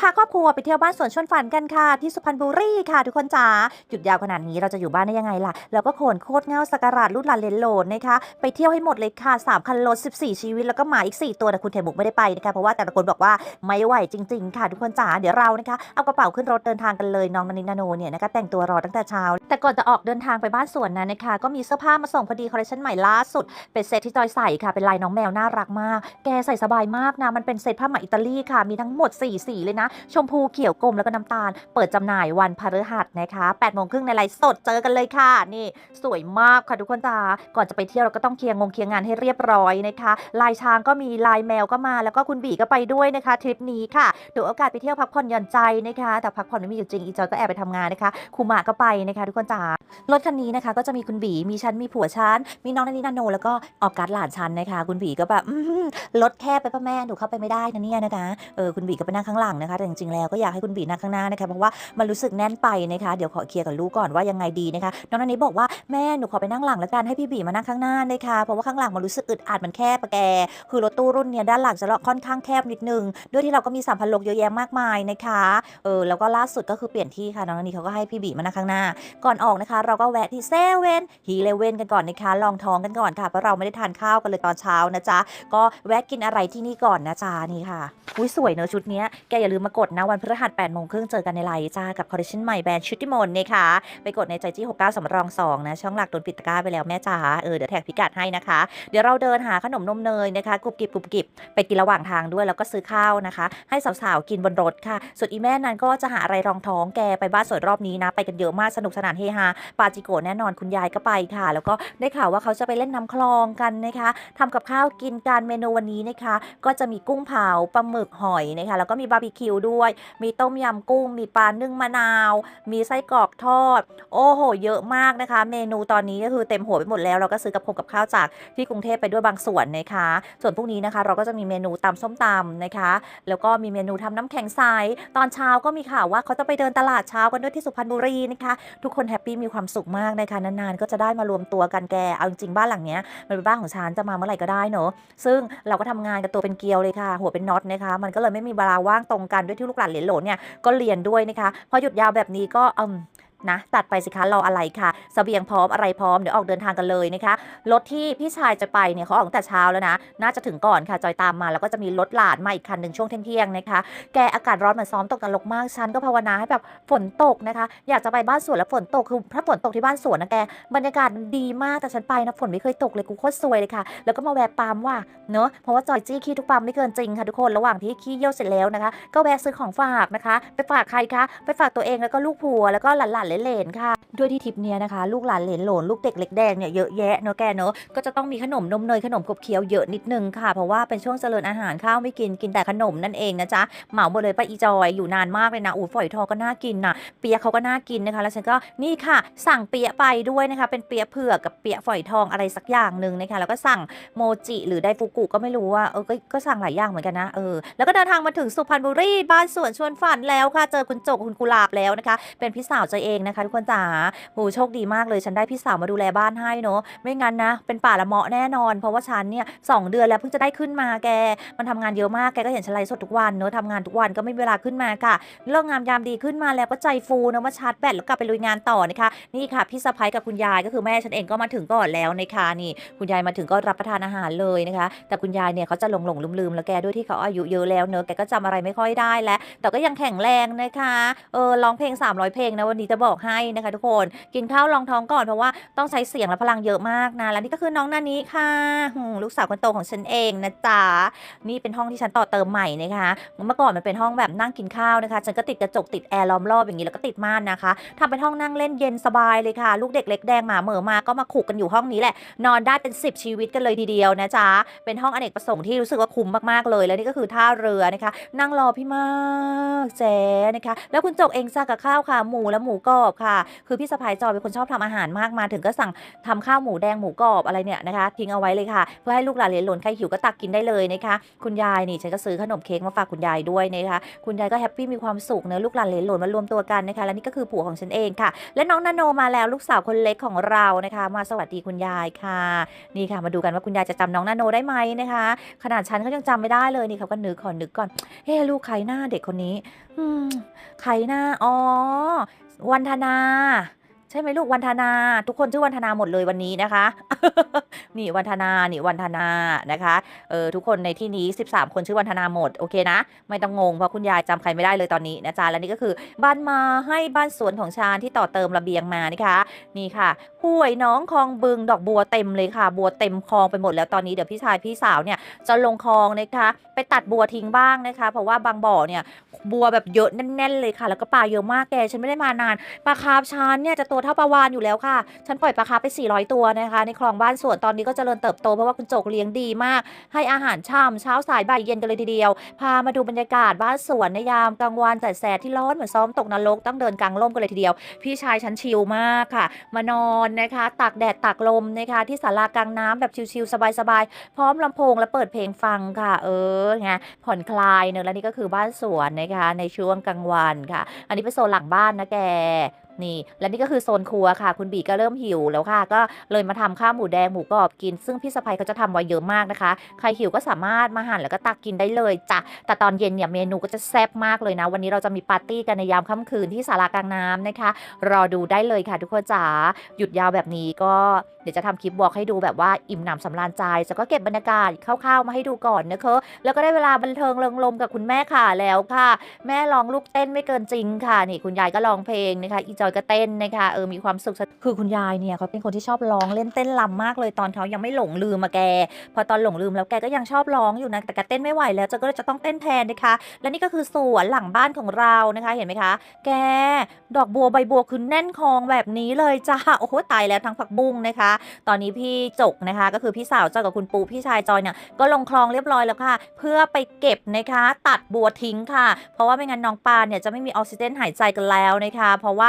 พาครอบครัวไปเที่ยวบ้านสวนชนฝันกันค่ะ ที่สุพรรณบุรีค่ะ ทุกคนจ๋าหยุดยาวขนาดนี้เราจะอยู่บ้านได้ยังไงล่ะ แล้วก็โขนโคตรเงาสกการาดรุ่นหลานเลนโหลนนะคะไปเที่ยวให้หมดเลยค่ะ3คันรถ14 ชีวิตแล้วก็หมาอีก 4 ตัวแต่คุณไข่มุกไม่ได้ไปนะคะเพราะว่าแต่ละคนบอกว่าไม่ไหวจริง ๆ ค่ะ ทุกคนจ๋าเดี๋ยวเรานะคะเอากระเป๋าขึ้นรถเดินทางกันเลยน้องนานินาโนเนี่ยนะคะแต่งตัวรอตั้งแต่เช้า แต่ก่อนจะออกเดินทางไปบ้านสวนนั้นนะคะก็มีเสื้อผ้ามาส่งพอดีคอลเลคชันใหม่ล่าสุดเป็นเซตที่จอยใส่ค่ะเป็นลายน้องแมวน่ารักมาก แกใส่สบายมากนะมันเป็นเซตผ้าไหมอิตาลีค่ะมีทั้งหมด4สีเลยนะชมพูเขียวกลมแล้วก็น้ำตาล เปิดจำหน่ายวันพฤหัสนะคะ8โมงครึ่งในไลฟ์สดเจอกันเลยค่ะ นี่สวยมากค่ะทุกคนจ้าก่อนจะไปเที่ยวเราก็ต้องเคลียร์งงเคลียร์งานให้เรียบร้อยนะคะลายช้างก็มีลายแมวก็มาแล้วก็คุณบีก็ไปด้วยนะคะทริปนี้ค่ะถือโอกาสไปเที่ยวพักผ่อนหย่อนใจนะคะ แต่พักผ่อนไม่มีอยู่จริงอีจอยก็แอบไปทำงานนะคะครูหมาก็ไปนะคะ ทุกคนจ้ารถคันนี้นะคะ ก็จะมีคุณบีมีฉันมีผัวฉันมีน้องนันนี่นาโน แล้วก็ออกการหลานฉันนะคะ คุณบีก็แบบรถแคบไปป่ะแม่หนูเข้าไปไม่ได้นะเนี่ยนะคะเออคุณบีก็ไปนั่งข้างหลังนะคะแต่จริงๆแล้วก็อยากให้คุณบีนั่งข้างหน้านะคะเพราะว่ามันรู้สึกแน่นไปนะคะเดี๋ยวขอเคลียร์กับลูกก่อนว่ายังไงดีนะคะน้องนันนี่บอกว่าแม่หนูขอไปนั่งหลังแล้วกันให้พี่บีมานั่งข้างหน้านะคะเพราะว่าข้างหลังมันรู้สึกอึดอัดมันแคบปะแกคือรถตู้รุ่นเนี้ยด้านหลังจะค่อนข้างแคบนิดนึงด้วยที่เราก็มีสัมภาระเยอะแยะมากมายนะคะเออแล้วก็ล่าสุดก็คือเปลี่ยนที่ค่ะน้องนันนี่เขาก็ให้พี่บีมานั่งข้างหน้า ก่อนออกนะคะ เราก็แวะที่เซเว่นฮีเลเว่นกันก่อนนะคะลองท้องกันก่อนค่ะเพราะเราไม่ได้ทานข้าวกันเลยตอนเช้านะจ๊ะก็แวะกินอะไรที่นี่ก่อนนะจ๊ะนี่ค่ะอุ้ยสวยเนอะชุดเนี้ยแกอย่าลืมมากดนะวันพฤหัส8โมงครึ่งเจอกันในไลน์จ้ากับคอลเลคชันใหม่แบรนด์ชุติมนนะคะไปกดในใจจี้69สำรองสองนะช่องหลักโดนปิดตะกร้าไปแล้วแม่จ๋าเออเดี๋ยวแท็กพิกัดให้นะคะ เดี๋ยวเราเดินหาขนมนมเนยนะคะกรุบกริบกรุบกริบไปกินระหว่างทางด้วยแล้วก็ซื้อข้าวนะคะ ให้สาวๆกินบนรถค่ะส่วนอีแม่นั้นก็จะหาอะไรรองท้องแกไปบ้านสวยรอบนี้นะไปกันเยอะมากสนุกสนานเฮฮาปาจิโกะแน่นอนคุณยายก็ไปค่ะ แล้วก็ได้ข่าวว่าเขาจะไปเล่นน้ำคลองกันนะคะทำกับข้าวกินกันเมนูวันนี้นะคะ ก็จะมีกุ้งเผาปลาหมึกหอยนะคะแล้วก็มีบาร์บีคิวด้วย มีต้มยำกุ้ง มีปลานึ่งมะนาว มีไส้กรอกทอด โอ้โห เยอะมากนะคะ เมนูตอนนี้ก็คือเต็มหัวไปหมดแล้ว เราก็ซื้อกับพงกับข้าวจากที่กรุงเทพไปด้วยบางส่วนนะคะ ส่วนพวกนี้นะคะ เราก็จะมีเมนูตำส้มตำนะคะ แล้วก็มีเมนูทำน้ำแข็งใส ตอนเช้าก็มีข่าวว่าเขาจะไปเดินตลาดเช้ากันด้วยที่สุพรรณบุรีนะคะ ทุกคนแฮปปี้มีความสุขมากนะคะ นานๆ ก็จะได้มารวมตัวกันแก เอาจริงๆบ้านหลังเนี้ยมันเป็นบ้านของฉันจะมาเมื่อไหร่ก็ได้เนอะซึ่งเราก็ทำงานกันตัวเป็นเกลียวเลยค่ะ หัวเป็นน็อตนะคะ มันก็เลยไม่มีเวลาว่างตรงกันด้วยที่ลูกหลานเหลนโหลนเนี่ยก็เรียนด้วยนะคะพอหยุดยาวแบบนี้ก็อืม นะตัดไปสิคะรออะไรค่ะสเสบียงพร้อมอะไรพร้อมเดี๋ยวออกเดินทางกันเลยนะคะรถที่พี่ชายจะไปเนี่ยเขาออกตั้งแต่เช้าแล้วนะ น่าจะถึงก่อนค่ะจอยตามมา แล้วก็จะมีรถหลานมาอีกคันหนึ่งช่วงเที่ยงนะคะ แกอากาศร้อนเหมือนซ้อมตกตลกมากฉันก็ภาวนาให้แบบฝนตกนะคะ อยากจะไปบ้านสวนแล้วฝนตกคือถ้าฝนตกที่บ้านสวนนะแกบรรยากาศดีมากแต่ฉันไปนะฝนไม่เคยตกเลยกูโคตรซวยเลยค่ะ แล้วก็มาแวะปั๊มว่ะเนอะเพราะว่าจอยจี้ขี้ทุกปั๊มไม่เกินจริงค่ะทุกคนระหว่างที่ขี้เยี่ยวเสร็จแล้วนะคะ ก็แวะซื้อของฝากนะคะ ไปฝากใครคะไปฝากตัวเองแล้วก็ลูกผัวแล้วก็หลานเหลนๆค่ะ ด้วยที่ทริปเนี้ยนะคะ ลูกหลานเหลนหลนลูกเด็กเล็กแดงเนี่ยเยอะแยะเนอะแกเนอะก็จะต้องมีขนมนมเนยขนมขบเคี้ยวเยอะนิดนึงค่ะเพราะว่าเป็นช่วงเจริญอาหารข้าวไม่กินกินแต่ขนมนั่นเองนะจ๊ะเหมาหมดเลยป้าอีจอยอยู่นานมากเลยนะอูฝอยทองก็น่ากินนะเปียเขาก็น่ากินนะคะ แล้วฉันก็นี่ค่ะ สั่งเปียะไปด้วยนะคะ เป็นเปียะเผือกกับเปียะฝอยทองอะไรสักอย่างหนึ่งนะคะแล้วก็สั่งโมจิหรือไดฟูกุก็ไม่รู้ว่าเออก็ก็สั่งหลายอย่างเหมือนกันนะเออแล้วก็เดินทางมาถึงสุพรรณบุรีบ้านสวนชวนฝันแล้วค่ะ เจอคุณโจกคุณกุหลาบแล้วนะคะ เป็นพี่สาวจอยเองนะคะ ทุกคนจ๋าโหโชคดีมากเลยฉันได้พี่สาวมาดูแลบ้านให้เนอะไม่งั้นนะ เป็นป่าละเมาะแน่นอน เพราะว่าฉันเนี่ยสองเดือนแล้วเพิ่งจะได้ขึ้นมาแก มันทำงานเยอะมากแกก็เห็นฉันไลฟ์สดทุกวันเนอะทำงานทุกวันก็ไม่มีเวลาขึ้นมาค่ะเรื่องงามยามดีขึ้นมาแล้วก็ใจฟูเนะว่าชาร์จแบตแล้วกลับไปลุยงานต่อนะคะนี่ค่ะพี่สะพ้ยกับคุณยายก็คือแม่ฉันเองก็มาถึงก่อนแล้วนะคะนี่คุณยายมาถึงก็รับประทานอาหารเลยนะคะ แต่คุณยายเนี่ยเขาจะหลงหลงลืมลืมแล้วแกด้วยที่เขาอายุเยอะแล้วเนอะแกก็จำอะไรไม่ค่อยได้แล้วแต่ก็ยังแข็งแรงนะคะเออร้องเพลง 300 เพลงนะวันนี้จะบอกบอกให้นะคะทุกคน กินข้าวรองท้องก่อนเพราะว่าต้องใช้เสียงและพลังเยอะมากนะและนี่ก็คือน้องนานี้ค่ะลูกสาวคนโตของฉันเองนะจ๊ะนี่เป็นห้องที่ฉันต่อเติมใหม่นะคะเมื่อก่อนมันเป็นห้องแบบนั่งกินข้าวนะคะฉันก็ติดกระจกติดแอร์ล้อมรอบอย่างนี้แล้วก็ติดม่านนะคะทำเป็นห้องนั่งเล่นเย็นสบายเลยค่ะ ลูกเด็กเล็กแดงหมาเหม่อมาก็มาขุกกันอยู่ห้องนี้แหละ นอนได้เป็น 10 ชีวิตกันเลยทีเดียวนะจ๊ะเป็นห้องอเนกประสงค์ที่รู้สึกว่าคุ้มมากๆเลยและนี่ก็คือท่าเรือนะคะ นั่งรอพี่มากแจ๊นะคะแล้วคุณจกเองจ้ากับข้าวค่ะหมูและหมูกรอบค่ะ คือพี่สะพายจอยเป็นคนชอบทำอาหารมากมาถึงก็สั่งทำข้าวหมูแดงหมูกรอบอะไรเนี่ยนะคะ ทิ้งเอาไว้เลยค่ะ เพื่อให้ลูกหลานเหลนหลนใครหิวก็ตักกินได้เลยนะคะ คุณยายนี่ฉันก็ซื้อขนมเค้กมาฝากคุณยายด้วยนะคะ คุณยายก็แฮปปี้มีความสุขเนอะลูกหลานเหลนหลนมารวมตัวกันนะคะ และนี่ก็คือผัวของฉันเองค่ะ และน้องนาโนมาแล้วลูกสาวคนเล็กของเรานะคะ มาสวัสดีคุณยายค่ะ นี่ค่ะ มาดูกันว่าคุณยายจะจำน้องนาโนได้ไหมนะคะ ขนาดฉันก็ยังจำไม่ได้เลยนี่เขาก็นึกขอนึกก่อนเฮ้ลูกใครหน้าเด็กคนนี้อืมใครหน้าอ๋อ วันธนา ใช่ไหมลูกวันธนา ทุกคนชื่อวันธนาหมดเลยวันนี้นะคะ นี่วันธนานี่วันธนานะคะเออทุกคนในที่นี้ 13 คนชื่อวันธนาหมดโอเคนะ ไม่ต้องงงเพราะคุณยายจำใครไม่ได้เลยตอนนี้นะจ๊ะและนี่ก็คือ บ้านมาให้บ้านสวนของชาญที่ต่อเติมระเบียงมานะคะนี่ค่ะห้วยน้องคลองบึงดอกบัวเต็มเลยค่ะ บัวเต็มคลองไปหมดแล้วตอนนี้เดี๋ยวพี่ชายพี่สาวเนี่ยจะลงคลองนะคะไปตัดบัวทิ้งบ้างนะคะ เพราะว่าบางบ่อเนี่ยบัวแบบเยอะแน่น ๆ เลยค่ะ แล้วก็ปลาเยอะมากแกฉันไม่ได้มานานปลาคาร์ฟชานเนี่ยจะตัวเท่าปลาวานอยู่แล้วค่ะ ฉันปล่อยปลาคาไป 400 ตัวนะคะ ในคลองบ้านสวนตอนนี้ก็เจริญเติบโตเพราะว่าคุณโจกเลี้ยงดีมาก ให้อาหารช่ำเช้าสายบ่ายเย็นกันเลยทีเดียว พามาดูบรรยากาศบ้านสวนในยามกลางวันแต่แสดที่ร้อนเหมือนซ้อมตกนรกต้องเดินกลางร่มกันเลยทีเดียว พี่ชายฉันชิลมากค่ะ มานอนนะคะตากแดดตากลมนะคะที่ศาลากลางน้ำแบบชิลๆสบายๆพร้อมลำโพงและเปิดเพลงฟังค่ะ เออไงผ่อนคลายเนอะและนี่ก็คือบ้านสวนนะคะในช่วงกลางวันค่ะ อันนี้เป็นโซนหลังบ้านนะแก นี่ และนี่ก็คือโซนครัวค่ะ คุณบีก็เริ่มหิวแล้วค่ะ ก็เลยมาทำข้าวหมูแดงหมูกรอบกิน ซึ่งพี่สะพ้ยเขาจะทำไว้เยอะมากนะคะ ใครหิวก็สามารถมาหั่นแล้วก็ตักกินได้เลยจ้ะ แต่ตอนเย็นเนี่ยเมนูก็จะแซ่บมากเลยนะ วันนี้เราจะมีปาร์ตี้กันในยามค่ำคืนที่ศาลากลางน้ำนะคะ รอดูได้เลยค่ะ ทุกคนจ๋า หยุดยาวแบบนี้ก็เดี๋ยวจะทำคลิปบอกให้ดูแบบว่าอิ่มหนำสำราญใจแล้วก็เก็บบรรยากาศคร่าวๆมาให้ดูก่อนนะคะ แล้วก็ได้เวลาบันเทิงเริงรมกับคุณแม่ค่ะแล้วค่ะ แม่ร้องลูกเต้นไม่เกินจริงค่ะ นี่คุณยายก็ร้องเพลงนะคะอีจอยก็เต้นนะคะเออมีความสุขคือคุณยายเนี่ยเขาเป็นคนที่ชอบร้องเล่นเต้นลำมากเลยตอนเขายังไม่หลงลืมมาแก พอตอนหลงลืมแล้วแกก็ยังชอบร้องอยู่นะแต่แกเต้นไม่ไหวแล้วจะก็เลยจะต้องเต้นแทนนะคะ และนี่ก็คือสวนหลังบ้านของเรานะคะเห็นไหมคะ แกดอกบัวใบบัวคือแน่นคองแบบนี้เลยจ้าโอ้โหตายแล้วทั้งผักบุ้งนะคะ ตอนนี้พี่จกนะคะ ก็คือพี่สาวจอยกับคุณปูพี่ชายจอยเนี่ยก็ลงคลองเรียบร้อยแล้วค่ะ เพื่อไปเก็บนะคะ ตัดบัวทิ้งค่ะ เพราะว่าไม่งั้นน้องปานเนี่ยจะไม่มีออกซิเจนหายใจกันแล้วนะคะ เพราะว่า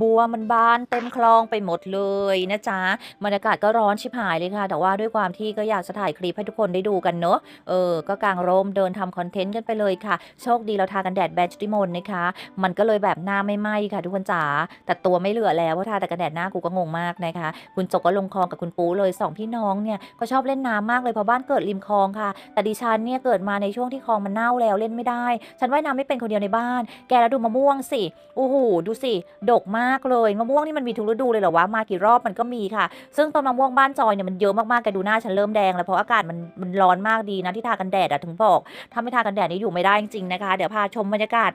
บัวมันบานเต็มคลองไปหมดเลยนะจ๊ะบรรยากาศก็ร้อนชิบหายเลยค่ะ แต่ว่าด้วยความที่ก็อยากจะถ่ายคลิปให้ทุกคนได้ดูกันเนอะเออ ก็กางร่มเดินทำคอนเทนต์กันไปเลยค่ะ โชคดีเราทากันแดดแบรนชุติมนนะคะ มันก็เลยแบบหน้าไม่ไหม้ค่ะ ทุกคนจ๋า แต่ตัวไม่เหลือแล้วเพราะทาแต่กันแดดหน้ากูก็งงมากนะคะ คุณจกก็ลงคลองกับคุณปูเลยสองพี่น้องเนี่ยก็ชอบเล่นน้ำมากเลยเพราะบ้านเกิดริมคลองค่ะ แต่ดิฉันเนี่ยเกิดมาในช่วงที่คลองมันเน่าแล้วเล่นไม่ได้ ฉันว่ายน้ำไม่เป็นคนเดียวในบ้าน แกแล้วดูมะม่วงสิโอ้โหดูสิดกมากากเลยมะม่วงนี่มันมีทุกฤดูเลยเหรอวะมากี่รอบมันก็มีค่ะ ซึ่งต้นมะม่วงบ้านจอยเนี่ยมันเยอะมากๆแกดูหน้าฉันเริ่มแดงแล้วเพราะอากาศมันมันร้อนมากดีนะที่ทากันแดดอะถึงบอกถ้าไม่ทากันแดดนี่อยู่ไม่ได้จริงๆนะคะ เดี๋ยวพาชมบรรยากาศ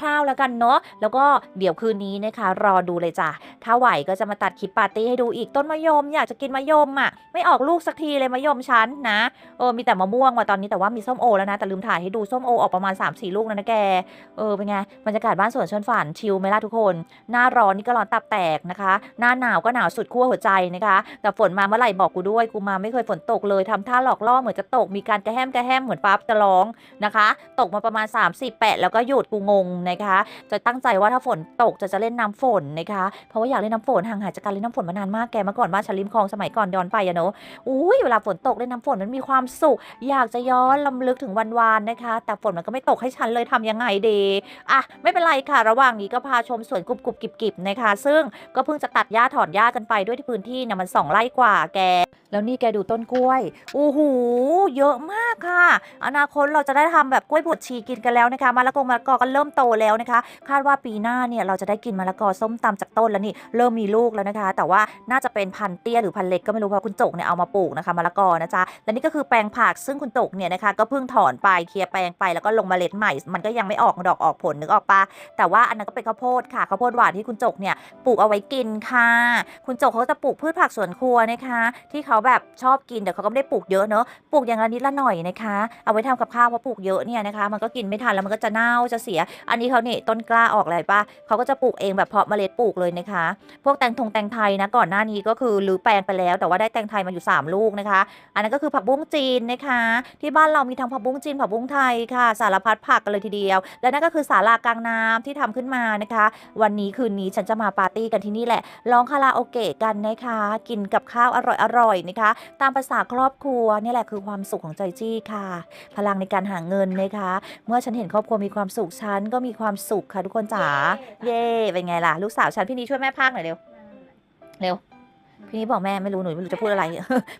คร่าวๆแล้วกันเนาะแล้วก็เดี๋ยวคืนนี้นะคะ รอดูเลยจ้ะถ้าไหวก็จะมาตัดคลิปปาร์ตี้ให้ดูอีกต้นมะยมอยากจะกินมะยมอะไม่ออกลูกสักทีเลยมะยมฉันนะเออมีแต่มะม่วงว่ะตอนนี้แต่ว่ามีส้มโอแล้วนะแต่ลืมถ่ายให้ดูส้มโอออกประมาณ3-4ลูกแล้วนะแกเออเป็นไงบรรยากาศบ้านสวนชนฝันชิลไหมล่ะทุกคนหน้าร้อนนี่ก็ร้อนตับแตกนะคะ หน้าหนาวก็หนาวสุดขั้วหัวใจนะคะ แต่ฝนมาเมื่อไหร่บอกกูด้วย กูมาไม่เคยฝนตกเลยทำท่าหลอกล่อเหมือนจะตก มีการกระแฮมกระแฮมเหมือนฟ้าจะร้องนะคะ ตกมาประมาณ 3-4แปะแล้วก็หยุดกูงงนะคะ จะตั้งใจว่าถ้าฝนตกจะจะเล่นน้ำฝนนะคะ เพราะว่าอยากเล่นน้ำฝนห่างหายจากการเล่นน้ำฝนมานานมากแกเมื่อก่อนบ้านฉันริมคลองสมัยก่อนย้อนไปอะเนาะอุ้ยเวลาฝนตกเล่นน้ำฝนมันมีความสุข อยากจะย้อนลำลึกถึงวันวานนะคะ แต่ฝนมันก็ไม่ตกให้ฉันเลยทำยังไงดีอะไม่เป็นไรค่ะ ระหว่างนี้ก็พาชมสวนกรุบกรุบกิบกิบนะคะ ซึ่งก็เพิ่งจะตัดหญ้าถอนหญ้ากันไปด้วยที่พื้นที่เนี่ยมันสองไร่กว่าแก แล้วนี่แกดูต้นกล้วยโอ้โหเยอะมากค่ะ อนาคตเราจะได้ทำแบบกล้วยบดชีกินกันแล้วนะคะมะละกงมะละกอก็เริ่มโตแล้วนะคะ คาดว่าปีหน้าเนี่ยเราจะได้กินมะละกอส้มตำจากต้นแล้วนี่เริ่มมีลูกแล้วนะคะ แต่ว่าน่าจะเป็นพันเตี้ยหรือพันเล็กก็ไม่รู้เพราะคุณจกเนี่ยเอามาปลูกนะคะมะละกอนะจ๊ะและนี่ก็คือแปลงผักซึ่งคุณจกเนี่ยนะคะก็เพิ่งถอนไปเคลียร์แปลงไปแล้วก็ลงเมล็ดใหม่ มันก็ยังไม่ออกดอกออกผลนึกออกปะแต่ว่าอันนั้นก็เป็นข้าวโพดค่ะข้าวโพดหวานที่คุณจกเนี่ยปลูกเอาไว้กินค่ะ คุณจกเขาจะปลูกพืชผักสวนครัวนะคะ ที่เขาแบบชอบกินแต่เขาก็ไม่ได้ปลูกเยอะเนอะปลูกอย่างละนิดละหน่อยนะคะ เอาไว้ทำกับข้าวเพราะปลูกเยอะเนี่ยนะคะ มันก็กินไม่ทันแล้วมันก็จะเน่าจะเสีย อันนี้เขาเนี่ยต้นกล้าออกอะไรปะเขาก็จะปลูกเองแบบเพาะเมล็ดปลูกเลยนะคะ พวกแตงทงแตงไทยนะก่อนหน้านี้ก็คือรื้อแปลงไปแล้ว แต่ว่าได้แตงไทยมาอยู่ 3 ลูกนะคะ อันนั้นก็คือผักบุ้งจีนนะคะ ที่บ้านเรามีทั้งผักบุ้งจีนผักบุ้งไทยค่ะ สารพัดผักกันเลยทีเดียว และนั่นก็คือศาลากลางน้ำที่ทำขึ้นมานะคะ วันนี้คืนนี้ฉันฉันจะมาปาร์ตี้กันที่นี่แหละ ร้องคาราโอเกะกันนะคะ กินกับข้าวอร่อยๆนะคะ ตามภาษาครอบครัวนี่แหละคือความสุขของจอยจี้ค่ะ พลังในการหาเงินนะคะ เมื่อฉันเห็นครอบครัวมีความสุขฉันก็มีความสุขค่ะทุกคนจ๋า เย่เป็นไงล่ะ ลูกสาวฉันพี่นี้ช่วยแม่พากหน่อยเร็ว เร็ว พี่นี้บอกแม่ไม่รู้หนูไม่รู้จะพูดอะไร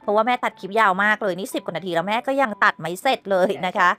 เพราะว่าแม่ตัดคลิปยาวมากเลยนี่สิบกว่านาทีแล้วแม่ก็ยังตัดไม่เสร็จเลยนะคะ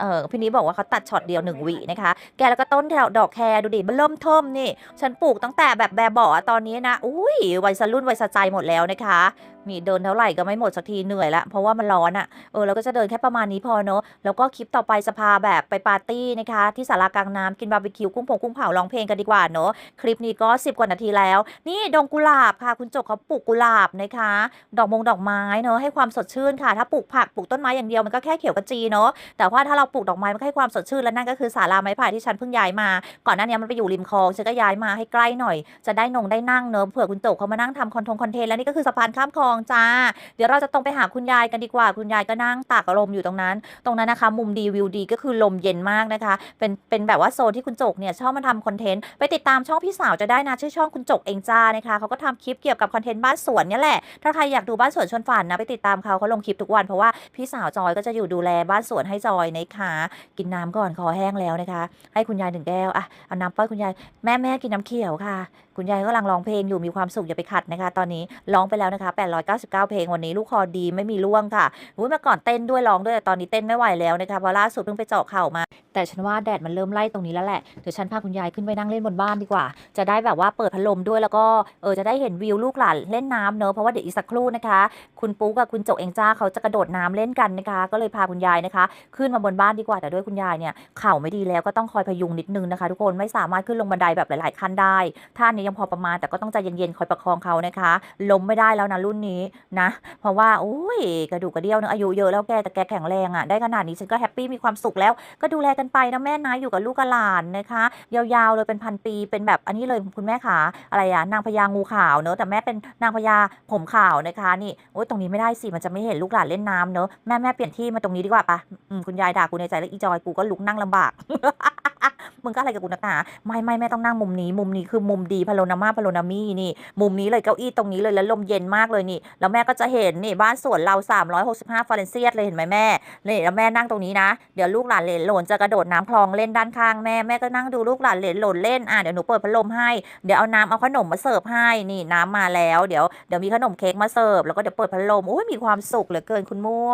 เออพี่นี้บอกว่าเขาตัดช็อตเดียวหนึ่งวินะคะ แกแล้วก็ต้นแถวดอกแครดูดิมันเริ่มเทิมนี่ ฉันปลูกตั้งแต่แบบแบบบาะอตอนนี้นะ อุ้ยวัยสรุ่นวัยสะใจหมดแล้วนะคะ มีเดินเท่าไหร่ก็ไม่หมดสักทีเหนื่อยละเพราะว่ามันร้อนอะ่ะ เออเราก็จะเดินแค่ประมาณนี้พอเนอะแล้วก็คลิปต่อไปสภาแบบไปปาร์ตี้นะคะ ที่สารากลางน้ำกินบาร์บีคิวกุ้งผงกุ้งเผาร้องเพลงกันดีกว่าเนอะคลิปนี้ก็ 10 กว่านาทีแล้ว นี่ดงกุหลาบค่ะ คุณจกเขาปลูกกุหลาบนะคะ ดอกมงดอกไม้เนอะให้ความสดชื่นค่ะ ถ้าปลูกผักปลูกต้นไม้อย่างเดียวมันก็แค่เขียวกระจีเนอะแต่ว่าถ้าเราปลูกดอกไม้มันให้ความสดชื่นและนั่นก็คือศาลาไม้ไผ่ที่ฉันเพิ่งย้ายมา ก่อนหน้านี้มันไปอยู่ริมคลองฉันก็ย้ายมาให้ใกล้หน่อย จะได้นงได้นั่งเนอะเผื่อคุณโตกเขามานั่งทำคอนทงคอนเทนต์แล้วนี่ก็คือสะพานข้ามคลองจ้า เดี๋ยวเราจะตรงไปหาคุณยายกันดีกว่า คุณยายก็นั่งตากลมอยู่ตรงนั้น ตรงนั้นนะคะ มุมดีวิวดีก็คือลมเย็นมากนะคะ เป็นเป็นแบบว่าโซนที่คุณโจกเนี่ยชอบมาทำคอนเทนต์ไปติดตามช่องพี่สาวจะได้นะชื่อช่องคุณโจกเองจ้านะคะเขาก็ทำคลิปเกี่ยวกับคอนเทนต์บ้านสวนนี่แหละถ้าใครอยากดูบ้านสวนชวนฝันนะไปติดตามเขาเขาลงคลิปทุกวันเพราะว่าพี่สาวจอยก็จะอยู่ดูแลบ้านสวนให้จอยนะคะกินน้ำก่อนคอแห้งแล้วนะคะ ให้คุณยายหนึ่งแก้วอะเอาน้ำป้อนคุณยายแม่แม่กินน้ำเขียวค่ะ คุณยายก็กำลังร้องเพลงอยู่มีความสุขอย่าไปขัดนะคะ ตอนนี้ร้องไปแล้วนะคะ 899 เพลงวันนี้ลูกคอดีไม่มีร่วงค่ะอุ้ยเมื่อก่อนเต้นด้วยร้องด้วยแต่ตอนนี้เต้นไม่ไหวแล้วนะคะเพราะล่าสุดเพิ่งไปเจาะเข่ามา แต่ฉันว่าแดดมันเริ่มไล่ตรงนี้แล้วแหละเดี๋ยวฉันพาคุณยายขึ้นไปนั่งเล่นบนบ้านดีกว่า จะได้แบบว่าเปิดพัดลมด้วยแล้วก็เออจะได้เห็นวิวลูกหลานเล่นน้ำเนอะเพราะว่าเดี๋ยวอีกสักครู่นะคะ คุณปุ๊กกับคุณโจกเองจ้าเขาจะกระโดดน้ำเล่นกันนะคะ ก็เลยพาคุณยายนะคะ ขึ้นมาบนบ้านดีกว่าแต่ด้วยคุณยายเนี่ยเข่าไม่ดีแล้วก็ต้องคอยพยุงนิดนึงนะคะ ทุกคนไม่สามารถขึ้นลงบันไดแบบหลาย ๆ ขั้นได้ท่านี้ยังพอประมาณ แต่ก็ต้องใจเย็นๆคอยประคองเขานะคะ ล้มไม่ได้แล้วนะรุ่นนี้นะ เพราะว่าโอ้ยกระดูกกระเดี่ยวเนะอายุเยอะแล้วแกแต่แกแข็งแรงอะ่ะได้ขนาดนี้ฉันก็แฮปปี้มีความสุขแล้ว ก็ดูแลกันไปนะแม่นะอยู่กับลูกกับหลานนะคะ ยาวๆเลยเป็นพันปีเป็นแบบอันนี้เลยคุณแม่ขาอะไรอะนางพญางูขาวเนอะแต่แม่เป็นนางพญาผมขาวนะคะนี่โอ้ยตรงนี้ไม่ได้สิมันจะไม่เห็นลูกหลานเล่นน้ำเนอะแม่แม่เปลี่ยนที่มาตรงนี้ดีกว่าปะคุณยายด่ากูในใจแล้วอีจอยกูก็ลุกนั่งลำบาก มึงก็อะไรกับกูนักหนาไม่ไม่แม่ต้องนั่งมุมนี้ มุมนี้คือมุมดีพาโลนามาพาโลนามีนี่ มุมนี้เลยเก้าอี้ตรงนี้เลยแล้วลมเย็นมากเลยนี่ แล้วแม่ก็จะเห็นนี่บ้านสวนเรา 365ฟาเรนเซียสเลยเห็นไหมแม่นี่แล้วแม่นั่งตรงนี้นะ เดี๋ยวลูกหลานเหลนหลนจะกระโดดน้ำคลองเล่นด้านข้างแม่แม่ก็นั่งดูลูกหลานเหลนหลนเล่นอะเดี๋ยวหนูเปิดพัดลมให้เดี๋ยวเอาน้ำเอาขนมมาเสิร์ฟให้นี่น้ำมาแล้ว เดี๋ยวเดี๋ยวมีขนมเค้กมาเสิร์ฟแล้วก็เดี๋ยวเปิดพัดลมโอ้ยมีความสุขเหลือเกินคุณมั่ว